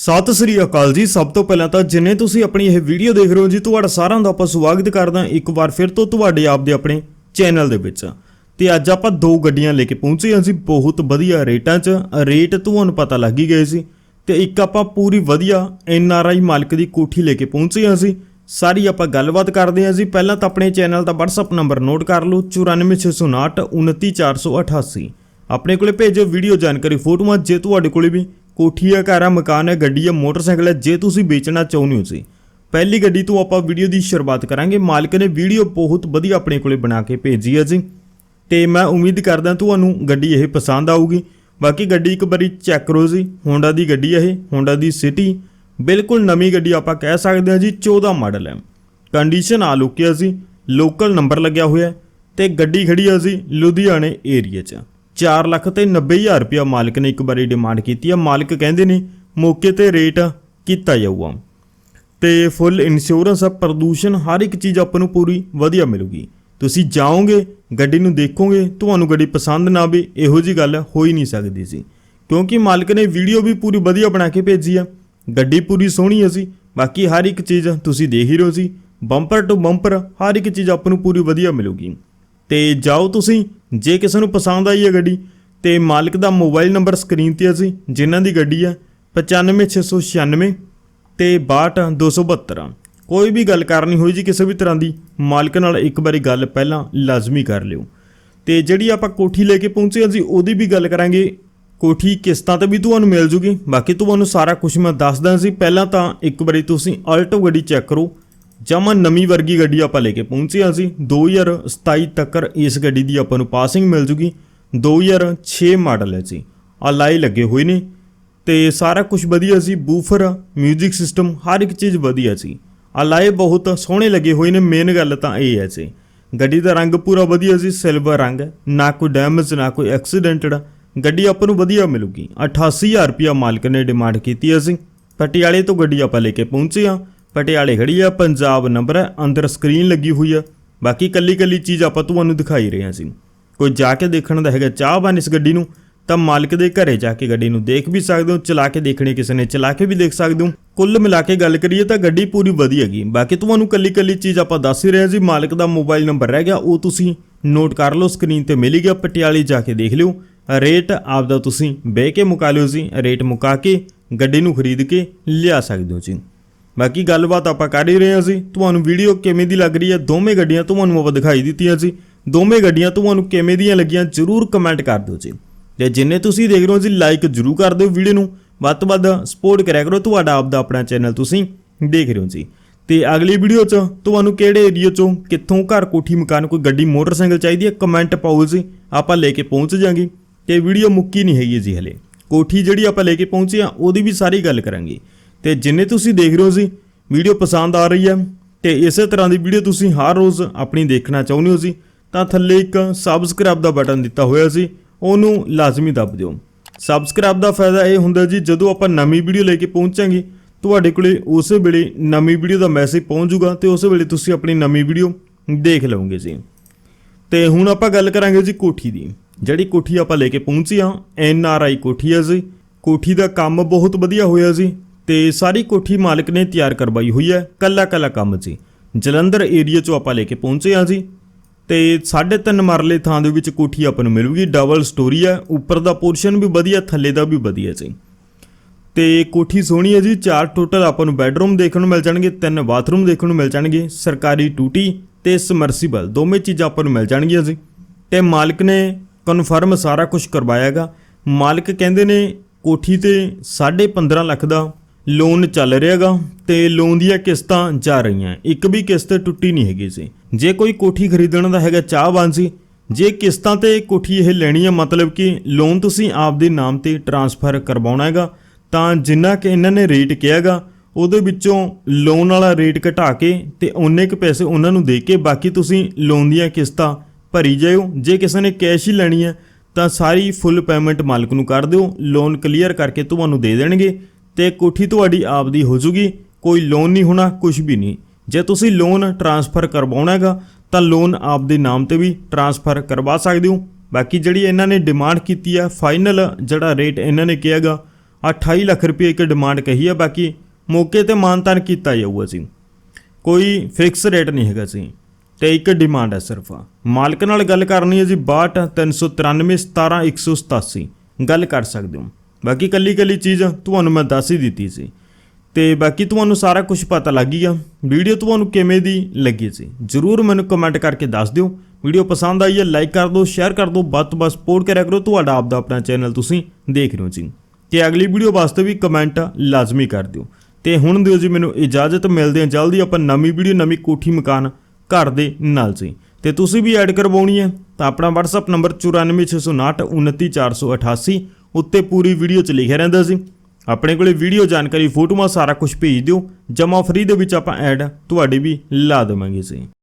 ਸਤਿ ਸ੍ਰੀ ਅਕਾਲ ਜੀ। ਸਭ ਤੋਂ ਪਹਿਲਾਂ ਤਾਂ ਜਿੰਨੇ ਤੁਸੀਂ ਆਪਣੀ ਇਹ ਵੀਡੀਓ ਦੇਖ ਰਹੇ ਹੋ ਜੀ, ਤੁਹਾਡਾ ਸਾਰਿਆਂ ਦਾ ਆਪਾਂ ਸਵਾਗਤ ਕਰਦਾ ਇੱਕ ਵਾਰ ਫਿਰ ਤੋਂ ਤੁਹਾਡੇ ਆਪ ਦੇ ਆਪਣੇ ਚੈਨਲ ਦੇ ਵਿੱਚ। ਤੇ ਅੱਜ ਆਪਾਂ ਦੋ ਗੱਡੀਆਂ ਲੈ ਕੇ ਪਹੁੰਚੇ ਹਾਂ ਜੀ, ਬਹੁਤ ਵਧੀਆ ਰੇਟਾਂ 'ਚ। ਰੇਟ ਤੁਹਾਨੂੰ ਪਤਾ ਲੱਗ ਹੀ ਗਏ ਸੀ। ਤੇ ਇੱਕ ਆਪਾਂ ਪੂਰੀ ਵਧੀਆ ਐਨ ਆਰ ਆਈ ਮਾਲਕ ਦੀ ਕੋਠੀ ਲੈ ਕੇ ਪਹੁੰਚੇ ਹਾਂ ਜੀ। ਸਾਰੀ ਆਪਾਂ ਗੱਲਬਾਤ ਕਰਦੇ ਹਾਂ ਜੀ। ਪਹਿਲਾਂ ਤਾਂ ਆਪਣੇ ਚੈਨਲ ਦਾ WhatsApp ਨੰਬਰ ਨੋਟ ਕਰ ਲਓ 94659 29488 ਆਪਣੇ ਕੋਲੇ ਭੇਜੋ ਵੀਡੀਓ ਜਾਣਕਾਰੀ ਫੋਟੋਆਂ, ਜੇ ਤੁਹਾਡੇ ਕੋਲੇ ਵੀ ਕੋਠੀ ਹੈ ਘਰ ਹੈ ਮਕਾਨ ਹੈ, ਗੱਡੀ ਹੈ, ਮੋਟਰਸਾਈਕਲ ਹੈ, ਜੇ ਤੁਸੀਂ ਵੇਚਣਾ ਚਾਹੁੰਦੇ ਹੋ ਸੀ ਪਹਿਲੀ ਗੱਡੀ ਤੋਂ ਆਪਾਂ ਵੀਡੀਓ ਦੀ ਸ਼ੁਰੂਆਤ ਕਰਾਂਗੇ। ਮਾਲਕ ਨੇ ਵੀਡੀਓ ਬਹੁਤ ਵਧੀਆ ਆਪਣੇ ਕੋਲੇ ਬਣਾ ਕੇ ਭੇਜੀ ਹੈ ਜੀ। ਤੇ ਮੈਂ ਉਮੀਦ ਕਰਦਾ ਤੁਹਾਨੂੰ ਗੱਡੀ ਇਹ ਪਸੰਦ ਆਊਗੀ। ਬਾਕੀ ਗੱਡੀ ਇੱਕ ਵਾਰੀ ਚੈੱਕ ਕਰੋ ਜੀ। ਹੋਂਡਾ ਦੀ ਗੱਡੀ ਹੈ ਇਹ ਹੋਂਡਾ ਦੀ ਸਿਟੀ ਬਿਲਕੁਲ ਨਵੀਂ ਗੱਡੀ ਆਪਾਂ ਕਹਿ ਸਕਦੇ ਹਾਂ ਜੀ 14 ਮਾਡਲ ਹੈ। ਕੰਡੀਸ਼ਨ ਆ ਲੁਕਿਆ ਸੀ ਲੋਕਲ ਨੰਬਰ ਲੱਗਿਆ ਹੋਇਆ ਹੈ। ਤੇ ਗੱਡੀ ਖੜੀ ਹੈ ਜੀ, ਲੁਧਿਆਣੇ ਏਰੀਆ 'ਚ। 4 ਲੱਖ ਤੇ 90 ਹਜ਼ਾਰ ਰੁਪਇਆ ਮਾਲਕ ਨੇ ਇੱਕ ਵਾਰੀ ਡਿਮਾਂਡ ਕੀਤੀ ਆ ਮਾਲਕ ਕਹਿੰਦੇ ਨੇ, ਮੌਕੇ ਤੇ ਰੇਟ ਕੀਤਾ ਜਾਊਗਾ। ਤੇ ਫੁੱਲ ਇੰਸ਼ੋਰੈਂਸ ਆ ਪ੍ਰਦੂਸ਼ਣ, ਹਰ ਇੱਕ ਚੀਜ਼ ਆਪਾਂ ਨੂੰ ਪੂਰੀ ਵਧੀਆ ਮਿਲੂਗੀ। ਤੁਸੀਂ ਜਾਓਗੇ, ਗੱਡੀ ਨੂੰ ਦੇਖੋਗੇ, ਤੁਹਾਨੂੰ ਗੱਡੀ ਪਸੰਦ ਨਾ ਆਵੇ, ਇਹੋ ਜੀ ਗੱਲ ਹੋ ਹੀ ਨਹੀਂ ਸਕਦੀ ਸੀ। ਕਿਉਂਕਿ ਮਾਲਕ ਨੇ ਵੀਡੀਓ ਵੀ ਪੂਰੀ ਵਧੀਆ ਬਣਾ ਕੇ ਭੇਜੀ ਆ। ਗੱਡੀ ਪੂਰੀ ਸੋਹਣੀ ਹੈ ਸੀ। ਬਾਕੀ ਹਰ ਇੱਕ ਚੀਜ਼ ਤੁਸੀਂ ਦੇਖ ਹੀ ਰਹੋ ਸੀ। ਬੰਪਰ ਟੂ ਬੰਪਰ ਹਰ ਇੱਕ ਚੀਜ਼ ਆਪਾਂ ਨੂੰ ਪੂਰੀ ਵਧੀਆ ਮਿਲੂਗੀ। ਤੇ ਜਾਓ ਤੁਸੀਂ, ਜੇ ਕਿਸੇ ਨੂੰ ਪਸੰਦ ਆਈ ਹੈ ਗੱਡੀ, ਤੇ ਮਾਲਕ ਦਾ ਮੋਬਾਈਲ ਨੰਬਰ ਸਕਰੀਨ ਤੇ ਅਸੀਂ ਜਿਨ੍ਹਾਂ ਦੀ ਗੱਡੀ ਹੈ 95696 ਤੇ 62272 ਕੋਈ ਵੀ ਗੱਲ ਕਰਨੀ ਹੋਈ ਜੀ ਕਿਸੇ ਵੀ ਤਰ੍ਹਾਂ ਦੀ, ਮਾਲਕ ਨਾਲ ਇੱਕ ਵਾਰੀ ਗੱਲ ਪਹਿਲਾਂ ਲਾਜ਼ਮੀ ਕਰ ਲਿਓ। ਤੇ ਜਿਹੜੀ ਆਪਾਂ ਕੋਠੀ ਲੈ ਕੇ ਪਹੁੰਚੇ ਹਾਂ ਜੀ, ਉਹਦੀ ਵੀ ਗੱਲ ਕਰਾਂਗੇ। ਕੋਠੀ ਕਿਸ਼ਤਾਂ ਤੇ ਵੀ ਤੁਹਾਨੂੰ ਮਿਲ ਜੂਗੀ। ਬਾਕੀ ਤੁਹਾਨੂੰ ਸਾਰਾ ਕੁਝ ਮੈਂ ਦੱਸਦਾ ਸੀ ਪਹਿਲਾਂ ਤਾਂ ਇੱਕ ਵਾਰੀ ਤੁਸੀਂ ਆਲਟੋ ਗੱਡੀ ਚੈੱਕ ਕਰੋ। ਜਮਾ ਨਵੀਂ ਵਰਗੀ ਗੱਡੀ ਆਪਾਂ ਲੈ ਕੇ ਪਹੁੰਚੇ ਹਾਂ ਸੀ 2027 ਤੱਕ ਇਸ ਗੱਡੀ ਦੀ ਆਪਾਂ ਨੂੰ ਪਾਸਿੰਗ ਮਿਲ ਜੂਗੀ। 2006 ਮਾਡਲ ਹੈ ਜੀ। ਆ ਲੱਗੇ ਹੋਏ ਨੇ। ਤੇ ਸਾਰਾ ਕੁਝ ਵਧੀਆ ਸੀ ਬੂਫਰ 뮤직 ਸਿਸਟਮ ਹਰ ਇੱਕ ਚੀਜ਼ ਵਧੀਆ ਸੀ ਆ ਬਹੁਤ ਸੋਹਣੇ ਲੱਗੇ ਹੋਏ ਨੇ। ਮੇਨ ਗੱਲ ਤਾਂ ਇਹ ਹੈ ਜੀ। ਗੱਡੀ ਦਾ ਰੰਗ ਪੂਰਾ ਵਧੀਆ ਸੀ ਸਿਲਵਰ ਰੰਗ। ਹੈ ਨਾ ਕੋਈ ਡੈਮੇਜ ਨਾ ਕੋਈ ਐਕਸੀਡੈਂਟਡ ਗੱਡੀ ਆਪਾਂ ਨੂੰ ਵਧੀਆ ਮਿਲੂਗੀ। 88000 ਰੁਪਿਆ ਮਾਲਕ ਨੇ ਡਿਮਾਂਡ ਕੀਤੀ ਅਸੀਂ ਪਟਿਆਲੇ ਤੋਂ ਗੱਡੀ ਆਪਾਂ ਲੈ ਕੇ ਪਹੁੰਚੇ ਆ ਪਟਿਆਲੇ ਖੜੀ ਆ, ਪੰਜਾਬ ਨੰਬਰ ਹੈ ਅੰਦਰ ਸਕਰੀਨ ਲੱਗੀ ਹੋਈ ਆ। ਬਾਕੀ ਕੱਲੀ ਕੱਲੀ ਚੀਜ਼ ਆਪਾਂ ਤੁਹਾਨੂੰ ਦਿਖਾਈ ਰਹੇ ਹਾਂ ਸੀ ਕੋਈ ਜਾ ਕੇ ਦੇਖਣ ਦਾ ਹੈਗਾ ਚਾਹਵਾਨ ਇਸ ਗੱਡੀ ਨੂੰ, ਤਾਂ ਮਾਲਕ ਦੇ ਘਰੇ ਜਾ ਕੇ ਗੱਡੀ ਨੂੰ ਦੇਖ ਵੀ ਸਕਦੇ ਹੋ, ਚਲਾ ਕੇ ਦੇਖਣੀ ਕਿਸੇ ਨੇ, ਚਲਾ ਕੇ ਵੀ ਦੇਖ ਸਕਦੇ ਹੋ। ਕੁੱਲ ਮਿਲਾ ਕੇ ਗੱਲ ਕਰੀਏ ਤਾਂ ਗੱਡੀ ਪੂਰੀ ਵਧੀਆ ਹੈਗੀ ਬਾਕੀ ਤੁਹਾਨੂੰ ਕੱਲੀ ਕੱਲੀ ਚੀਜ਼ ਆਪਾਂ ਦੱਸ ਹੀ ਰਹੇ ਹਾਂ ਜੀ, ਮਾਲਕ ਦਾ ਮੋਬਾਈਲ ਨੰਬਰ ਰਹਿ ਗਿਆ, ਉਹ ਤੁਸੀਂ ਨੋਟ ਕਰ ਲਓ ਸਕਰੀਨ ਤੇ ਮਿਲ ਗਿਆ, ਪਟਿਆਲੇ ਜਾ ਕੇ ਦੇਖ ਲਿਓ। ਰੇਟ ਆਪਦਾ ਤੁਸੀਂ ਬਹਿ ਕੇ ਮੁਕਾ ਲਿਓ ਜੀ, ਰੇਟ ਮੁਕਾ ਕੇ ਗੱਡੀ ਨੂੰ ਖਰੀਦ ਕੇ ਲਿਆ ਸਕਦੇ ਹੋ ਜੀ। ਬਾਕੀ ਗੱਲਬਾਤ ਆਪਾਂ ਕਰ ਹੀ ਰਹੇ ਹਾਂ ਸੀ ਤੁਹਾਨੂੰ ਵੀਡੀਓ ਕਿਵੇਂ ਦੀ ਲੱਗ ਰਹੀ ਹੈ, ਦੋਵੇਂ ਗੱਡੀਆਂ ਤੁਹਾਨੂੰ ਆਪਾਂ ਦਿਖਾਈ ਦਿੱਤੀਆਂ ਸੀ। ਦੋਵੇਂ ਗੱਡੀਆਂ ਤੁਹਾਨੂੰ ਕਿਵੇਂ ਦੀਆਂ ਲੱਗੀਆਂ, ਜਰੂਰ ਕਮੈਂਟ ਕਰ ਦਿਓ ਜੀ। ਤੇ ਜਿੰਨੇ ਤੁਸੀਂ ਦੇਖ ਰਹੇ ਹੋ ਜੀ ਲਾਈਕ ਜਰੂਰ ਕਰ ਦਿਓ ਵੀਡੀਓ ਨੂੰ। ਵੱਧ ਤੋਂ ਵੱਧ ਸਪੋਰਟ ਕਰਿਆ ਕਰੋ ਤੁਹਾਡਾ, ਆਪਦਾ ਆਪਣਾ ਚੈਨਲ ਤੁਸੀਂ ਦੇਖ ਰਹੇ ਹੋ ਜੀ। ਤੇ ਅਗਲੀ ਵੀਡੀਓ 'ਚ ਤੁਹਾਨੂੰ ਕਿਹੜੇ ਏਰੀਆ 'ਚੋਂ ਕਿੱਥੋਂ ਘਰ ਕੋਠੀ ਮਕਾਨ ਕੋਈ ਗੱਡੀ, ਮੋਟਰਸਾਈਕਲ ਚਾਹੀਦੀ ਹੈ ਕਮੈਂਟ ਪਾਓ ਜੀ। ਆਪਾਂ ਲੈ ਕੇ ਪਹੁੰਚ ਜਾਾਂਗੇ ਤੇ ਵੀਡੀਓ ਮੁੱਕੀ ਨਹੀਂ ਹੈਗੀ ਜੀ ਹਲੇ। ਕੋਠੀ ਜਿਹੜੀ ਆਪਾਂ ਲੈ ਕੇ ਪਹੁੰਚੇ ਆ ਉਹਦੀ ਵੀ ਸਾਰੀ ਗੱਲ ਕਰਾਂਗੇ। ਤੇ ਜਿੰਨੇ ਤੁਸੀਂ ਦੇਖ ਰਹੇ ਹੋ ਜੀ, ਵੀਡੀਓ ਪਸੰਦ ਆ ਰਹੀ ਹੈ ਤੇ ਇਸੇ ਤਰ੍ਹਾਂ ਦੀ ਵੀਡੀਓ ਤੁਸੀਂ ਹਰ ਰੋਜ਼ ਆਪਣੀ ਦੇਖਣਾ ਚਾਹੁੰਦੇ ਹੋ ਜੀ, ਤਾਂ ਥੱਲੇ ਇੱਕ ਸਬਸਕ੍ਰਾਈਬ ਦਾ ਬਟਨ ਦਿੱਤਾ ਹੋਇਆ ਸੀ ਉਹਨੂੰ ਲਾਜ਼ਮੀ ਦੱਬ ਦਿਓ। ਸਬਸਕ੍ਰਾਈਬ ਦਾ ਫਾਇਦਾ ਇਹ ਹੁੰਦਾ ਜੀ, ਜਦੋਂ ਆਪਾਂ ਨਵੀਂ ਵੀਡੀਓ ਲੈ ਕੇ ਪਹੁੰਚਾਂਗੇ, ਤੁਹਾਡੇ ਕੋਲੇ ਉਸੇ ਵੇਲੇ ਨਵੀਂ ਵੀਡੀਓ ਦਾ ਮੈਸੇਜ ਪਹੁੰਚ ਜਾਊਗਾ ਤੇ ਉਸੇ ਵੇਲੇ ਤੁਸੀਂ ਆਪਣੀ ਨਵੀਂ ਵੀਡੀਓ ਦੇਖ ਲਓਗੇ ਜੀ। ਤੇ ਹੁਣ ਆਪਾਂ ਗੱਲ ਕਰਾਂਗੇ ਜੀ ਕੋਠੀ ਦੀ, ਜਿਹੜੀ ਕੋਠੀ ਆਪਾਂ ਲੈ ਕੇ ਪਹੁੰਚੀ ਆ ਐਨ ਆਰ ਆਈ ਕੋਠੀ ਹੈ ਜੀ। ਕੋਠੀ ਦਾ ਕੰਮ ਬਹੁਤ ਵਧੀਆ ਹੋਇਆ ਜੀ ਤੇ ਸਾਰੀ ਕੋਠੀ ਮਾਲਕ ਨੇ ਤਿਆਰ ਕਰਵਾਈ ਹੋਈ ਹੈ। ਕੱਲਾ ਕੱਲਾ ਕੰਮ ਜੀ ਜਲੰਧਰ ਏਰੀਆ ਚੋਂ ਆਪਾਂ ਲੈ ਕੇ ਪਹੁੰਚੇ ਆ ਜੀ। ਤੇ 3.5 ਮਰਲੇ ਥਾਂ ਦੇ ਵਿੱਚ ਕੋਠੀ ਆਪਾਂ ਨੂੰ ਮਿਲੂਗੀ। ਡਬਲ ਸਟੋਰੀ ਹੈ। ਉੱਪਰ ਦਾ ਪੋਰਸ਼ਨ ਵੀ ਵਧੀਆ, ਥੱਲੇ ਦਾ ਵੀ ਵਧੀਆ ਜੀ। ਤੇ ਕੋਠੀ ਸੋਹਣੀ ਹੈ ਜੀ। ਚਾਰ ਟੋਟਲ ਆਪਾਂ ਨੂੰ ਬੈੱਡਰੂਮ ਦੇਖਣ ਨੂੰ ਮਿਲ ਜਾਣਗੇ, ਤਿੰਨ ਬਾਥਰੂਮ ਦੇਖਣ ਨੂੰ ਮਿਲ ਜਾਣਗੇ। ਸਰਕਾਰੀ ਟੂਟੀ ਤੇ ਸਮਰਸੀਬਲ ਦੋਵੇਂ ਚੀਜ਼ਾਂ ਆਪਾਂ ਨੂੰ ਮਿਲ ਜਾਣਗੀਆਂ ਜੀ। ਤੇ ਮਾਲਕ ਨੇ ਕਨਫਰਮ ਸਾਰਾ ਕੁਝ ਕਰਵਾਇਆਗਾ ਮਾਲਕ ਕਹਿੰਦੇ ਨੇ ਕੋਠੀ ਤੇ 15.5 ਲੱਖ ਦਾ ਲੋਨ ਚੱਲ ਰਿਹਾਗਾ ਤੇ ਲੋਨ ਦੀਆਂ ਕਿਸ਼ਤਾਂ ਜਾ ਰਹੀਆਂ। ਇੱਕ ਵੀ ਕਿਸ਼ਤ ਟੁੱਟੀ ਨਹੀਂ ਹੈਗੀ ਸੀ। ਜੇ ਕੋਈ ਕੋਠੀ ਖਰੀਦਣ ਦਾ ਹੈਗਾ ਚਾਹਵਾਨ ਸੀ, ਜੇ ਕਿਸ਼ਤਾਂ ਤੇ ਕੋਠੀ ਇਹ ਲੈਣੀ ਹੈ ਮਤਲਬ ਕਿ ਲੋਨ ਤੁਸੀਂ ਆਪਦੇ ਨਾਮ ਤੇ ਟਰਾਂਸਫਰ ਕਰਵਾਉਣਾ ਹੈਗਾ, ਤਾਂ ਜਿੰਨਾ ਕਿ ਇਹਨਾਂ ਨੇ ਰੇਟ ਕਿਹਾਗਾ ਉਹਦੇ ਵਿੱਚੋਂ ਲੋਨ ਵਾਲਾ ਰੇਟ ਘਟਾ ਕੇ ਤੇ ਉਹਨੇ ਕੁ ਪੈਸੇ ਉਹਨਾਂ ਨੂੰ ਦੇ ਕੇ ਬਾਕੀ ਤੁਸੀਂ ਲੋਨ ਦੀਆਂ ਕਿਸ਼ਤਾਂ ਭਰੀ ਜਾਇਓ। ਜੇ ਕਿਸੇ ਨੇ ਕੈਸ਼ ਹੀ ਲੈਣੀ ਹੈ ਤਾਂ ਸਾਰੀ ਫੁੱਲ ਪੇਮੈਂਟ ਮਾਲਕ ਨੂੰ ਕਰ ਦਿਓ। ਲੋਨ ਕਲੀਅਰ ਕਰਕੇ ਤੁਹਾਨੂੰ ਦੇ ਦੇਣਗੇ। ਤੇ ਕੋਠੀ ਤੁਹਾਡੀ ਆਪਦੀ ਹੋ ਜੂਗੀ, ਕੋਈ ਲੋਨ ਨਹੀਂ ਹੋਣਾ ਕੁਝ ਵੀ ਨਹੀਂ। ਜੇ ਤੁਸੀਂ ਲੋਨ ਟਰਾਂਸਫਰ ਕਰਵਾਉਣਾ ਹੈਗਾ, ਤਾਂ ਲੋਨ ਆਪਦੇ ਨਾਮ ਤੇ ਵੀ ਟਰਾਂਸਫਰ ਕਰਵਾ ਸਕਦੇ ਹੋ। ਬਾਕੀ ਜਿਹੜੀ ਇਹਨਾਂ ਨੇ ਡਿਮਾਂਡ ਕੀਤੀ ਆ ਫਾਈਨਲ ਜਿਹੜਾ ਰੇਟ ਇਹਨਾਂ ਨੇ ਕਿਹਾਗਾ 28 ਲੱਖ ਰੁਪਏ ਇੱਕ ਡਿਮਾਂਡ ਕਹੀ ਹੈ ਬਾਕੀ ਮੌਕੇ ਤੇ ਮਾਨਤਾਨ ਕੀਤਾ ਜਾਊਗਾ ਜੀ। ਕੋਈ ਫਿਕਸ ਰੇਟ ਨਹੀਂ ਹੈਗਾ ਜੀ, ਤੇ ਇੱਕ ਡਿਮਾਂਡ ਹੈ ਸਿਰਫ। ਮਾਲਕ ਨਾਲ ਗੱਲ ਕਰਨੀ ਹੈ ਜੀ 62 393 17 187 ਗੱਲ ਕਰ ਸਕਦੇ ਹੋ। ਬਾਕੀ ਕੱਲੀ ਕੱਲੀ ਚੀਜ਼ ਤੁਹਾਨੂੰ ਮੈਂ ਦੱਸ ਹੀ ਦਿੱਤੀ ਸੀ। ਤੇ ਬਾਕੀ ਤੁਹਾਨੂੰ ਸਾਰਾ ਕੁਝ ਪਤਾ ਲੱਗ ਗਿਆ। ਵੀਡੀਓ ਤੁਹਾਨੂੰ ਕਿਵੇਂ ਦੀ ਲੱਗੀ ਸੀ? ਜਰੂਰ ਮੈਨੂੰ ਕਮੈਂਟ ਕਰਕੇ ਦੱਸ ਦਿਓ। ਵੀਡੀਓ ਪਸੰਦ ਆਈ ਹੈ ਲਾਈਕ ਕਰ ਦਿਓ ਸ਼ੇਅਰ ਕਰ ਦਿਓ, ਵੱਧ ਤੋਂ ਵੱਧ ਸਪੋਰਟ ਕਰਿਆ ਕਰੋ। ਤੁਹਾਡਾ ਆਪਦਾ ਆਪਣਾ ਚੈਨਲ ਤੁਸੀਂ ਦੇਖ ਰਹੇ ਹੋ ਜੀ। ਤੇ ਅਗਲੀ ਵੀਡੀਓ ਵਾਸਤੇ ਵੀ ਕਮੈਂਟ ਲਾਜ਼ਮੀ ਕਰ ਦਿਓ। ਤੇ ਹੁਣ ਦਿਓ ਜੀ ਮੈਨੂੰ ਇਜਾਜ਼ਤ। ਮਿਲਦੇ ਹਾਂ ਜਲਦੀ ਆਪਾਂ ਨਵੀਂ ਵੀਡੀਓ, ਨਵੀਂ ਕੋਠੀ ਮਕਾਨ ਘਰ ਦੇ ਨਾਲ ਜੀ। ਤੇ ਤੁਸੀਂ ਵੀ ਐਡ ਕਰਵਾਉਣੀ ਹੈ ਤਾਂ ਆਪਣਾ WhatsApp ਨੰਬਰ 9469 29488 ਉੱਤੇ ਪੂਰੀ ਵੀਡੀਓ 'ਚ ਲਿਖਿਆ ਰਹਿੰਦਾ ਸੀ। ਆਪਣੇ ਕੋਲੇ ਵੀਡੀਓ ਜਾਣਕਾਰੀ ਫੋਟੋਆਂ ਸਾਰਾ ਕੁਝ ਭੇਜ ਦਿਓ। ਜਮਾ ਫਰੀ ਦੇ ਵਿੱਚ ਆਪਾਂ ਐਡ ਤੁਹਾਡੀ ਵੀ ਲਾ ਦੇਵਾਂਗੇ ਜੀ